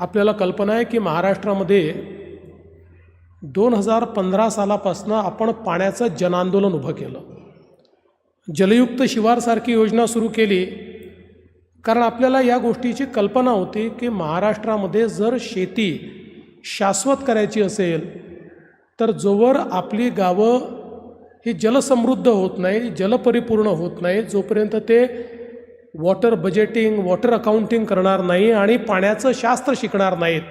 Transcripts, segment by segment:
आपल्याला कल्पना आहे की महाराष्ट्रामध्ये दोन हजार पंधरा सालापासनं आपण पाण्याचं जनआंदोलन उभं केलं. जलयुक्त शिवारसारखी योजना सुरू केली. कारण आपल्याला या गोष्टीची कल्पना होती की महाराष्ट्रामध्ये जर शेती शाश्वत करायची असेल तर जोवर आपली गावं ही जलसमृद्ध होत नाही जलपरिपूर्ण होत नाही जोपर्यंत ते वॉटर बजेटिंग वॉटर अकाउंटिंग करणार नाही आणि पाण्याचं शास्त्र शिकणार नाहीत.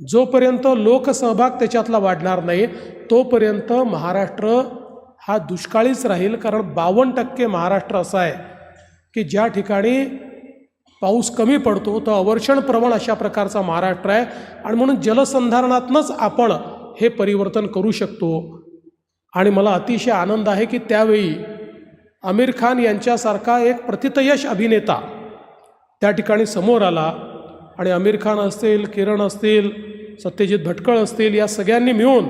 जोपर्यंत लोकसहभाग त्याच्यातला वाढणार नाही तोपर्यंत महाराष्ट्र हा दुष्काळीच राहील. कारण बावन्न टक्के महाराष्ट्र असा आहे की ज्या ठिकाणी पाऊस कमी पडतो तर अवर्षण प्रवण अशा प्रकारचा महाराष्ट्र आहे. आणि म्हणून जलसंधारणातनंच आपण हे परिवर्तन करू शकतो. आणि मला अतिशय आनंद आहे की त्यावेळी आमिर खान यांच्यासारखा एक प्रतितयश अभिनेता त्या ठिकाणी समोर आला आणि आमिर खान असतील किरण असतील सत्यजित भटकळ असतील या सगळ्यांनी मिळून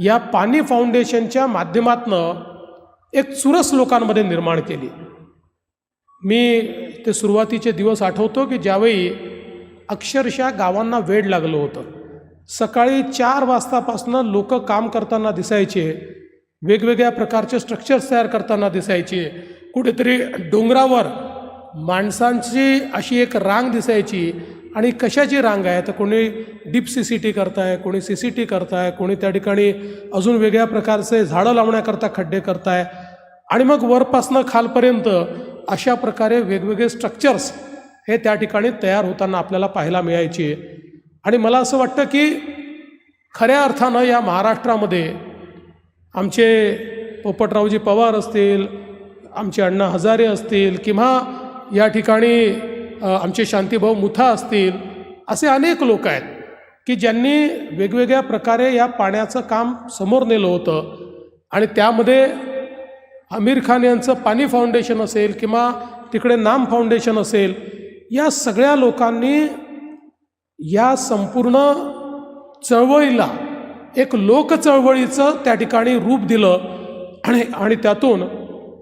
या पाणी फाउंडेशनच्या माध्यमातनं एक चुरस लोकांमध्ये निर्माण केली. मी ते सुरुवातीचे दिवस आठवतो की ज्यावेळी अक्षरशः गावांना वेड लागलं होतं. सकाळी चार वाजतापासनं लोक काम करताना दिसायचे वेगवेगळ्या प्रकारचे स्ट्रक्चर्स तयार करताना दिसायचे. कुठेतरी डोंगरावर माणसांची अशी एक रांग दिसायची. आणि कशाची रांग आहे? तर कोणी डीप सी सी टी करताय कोणी सी सी टी करताय कोणी त्या ठिकाणी अजून वेगळ्या प्रकारचे झाडं लावण्याकरता खड्डे करताय. आणि मग वरपासनं खालपर्यंत अशा प्रकारे वेगवेगळे स्ट्रक्चर्स हे त्या ठिकाणी तयार होताना आपल्याला पाहायला मिळायचे. आणि मला असं वाटतं की खऱ्या अर्थानं या महाराष्ट्रामध्ये आमचे पोपटरावजी पवार असतील आमचे अण्णा हजारे असतील किंवा या ठिकाणी आमचे शांतीभाऊ मुथा असतील असे अनेक लोक आहेत की ज्यांनी वेगवेगळ्या प्रकारे या पाण्याचं काम समोर नेलं होतं. आणि त्यामध्ये आमिर खान यांचं पाणी फाउंडेशन असेल किंवा तिकडे नाम फाउंडेशन असेल या सगळ्या लोकांनी या संपूर्ण चळवळीला एक लोकचळवळीचं त्या ठिकाणी रूप दिलं. आणि आणि त्यातून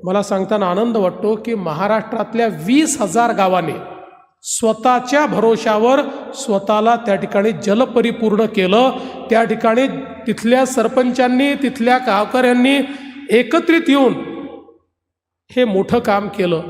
मला सांगताना आनंद वाटतो की महाराष्ट्रातल्या वीस हजार गावाने स्वतःच्या भरोशावर स्वतःला त्या ठिकाणी जलपरिपूर्ण केलं. त्या ठिकाणी तिथल्या सरपंचांनी तिथल्या गावकऱ्यांनी एकत्रित येऊन हे मोठं काम केलं.